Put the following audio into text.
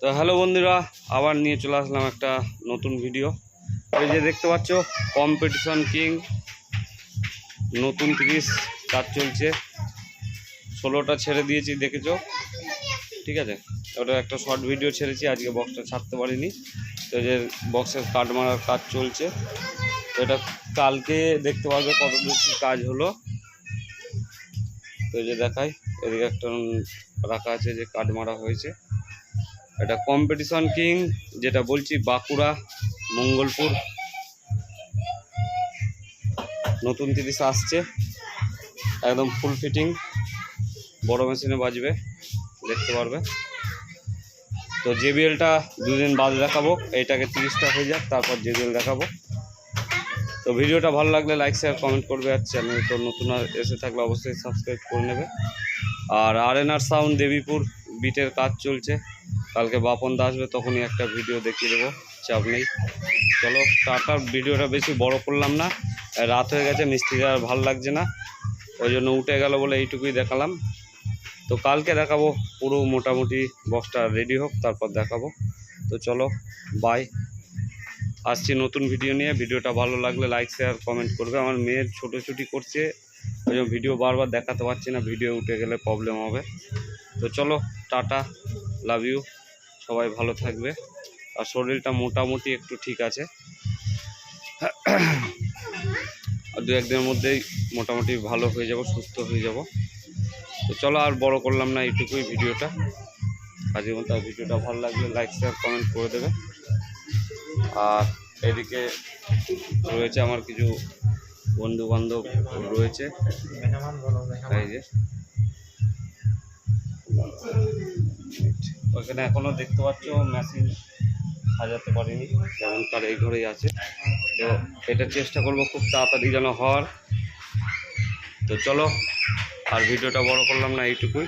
তো হ্যালো বন্ধুরা, আবার নিয়ে চলে আসলাম একটা নতুন ভিডিও ওই যে দেখতে পাচ্ছ কম্পিটিশন কিং নতুন তিরিশ কাজ চলছে। ষোলোটা ছেড়ে দিয়েছি, দেখেছ? ঠিক আছে? ওটা একটা শর্ট ভিডিও ছেড়েছি, আজকে বক্সটা ছাড়তে পারিনি। তো যে বক্সের কাট মারার কাজ চলছে। তো এটা কালকে দেখতে পারবে কত বেশি কাজ হলো। তো এই যে দেখাই, এদিকে একটা রাখা আছে যে কাট মারা হয়েছে। এটা কম্পিটিশন কিং যেটা বলছি, বাঁকুড়া, মঙ্গলপুর। নতুন তিরিশ আসছে, একদম ফুল ফিটিং বড় মেশিনে বাজবে, দেখতে পারবে। তো জেবিএলটা দুদিন বাদ দেখাবো, এইটাকে তিরিশটা হয়ে যাক, তারপর জেবিএল দেখাবো। তো ভিডিওটা ভালো লাগলে লাইক শেয়ার কমেন্ট করবে আর চ্যানেল তো নতুন আর এসে থাকলে অবশ্যই সাবস্ক্রাইব করে নেবে। আর R N R sound Debipur বিটের কাজ চলছে। কালকে বাপন দা আসবে, তখনই একটা ভিডিও দেখিয়ে দেবো, চাপ নেই। চলো টাটার ভিডিওটা বেশি বড় করলাম না, রাত হয়ে গেছে, মিস্ত্রির আর ভালো লাগছে না, ওই জন্য উঠে গেল বলে এইটুকুই দেখালাম। তো কালকে দেখাবো, পুরো মোটামুটি বক্সটা রেডি হোক, তারপর দেখাবো। তো চলো বাই আসছি নতুন ভিডিও নিয়ে ভিডিওটা ভালো লাগলে লাইক শেয়ার কমেন্ট করবে। আমার মেয়ের ছোটোছুটি করছে, ওই জন্য ভিডিও বারবার দেখাতে পারছি না ভিডিও উঠে গেলে প্রবলেম হবে। তো চলো, টাটা লাভ ইউ সবাই ভালো থাকবে। আর শরীরটা মোটামুটি একটু ঠিক আছে। আর দু একদিনের মধ্যেই মোটামুটি ভালো হয়ে যাব, সুস্থ হয়ে যাব। তো চলো আর বড় করলাম না এইটুকুই ভিডিওটা। আজকের মতো আর ভিডিওটা ভালো লাগলে লাইক শেয়ার কমেন্ট করে দেবে। আর এদিকে রয়েছে আমার কিছু বন্ধু বান্ধব রয়েছে। এই যে। ওখানে এখনও দেখতে পাচ্ছ মেশিন সাজাতে পারিনি। যেমন তার এই ঘরেই আছে। তো এটা চেষ্টা করব খুব তাড়াতাড়ি যেন হওয়ার। তো চলো, আর ভিডিওটা বড় করলাম না এইটুকুই।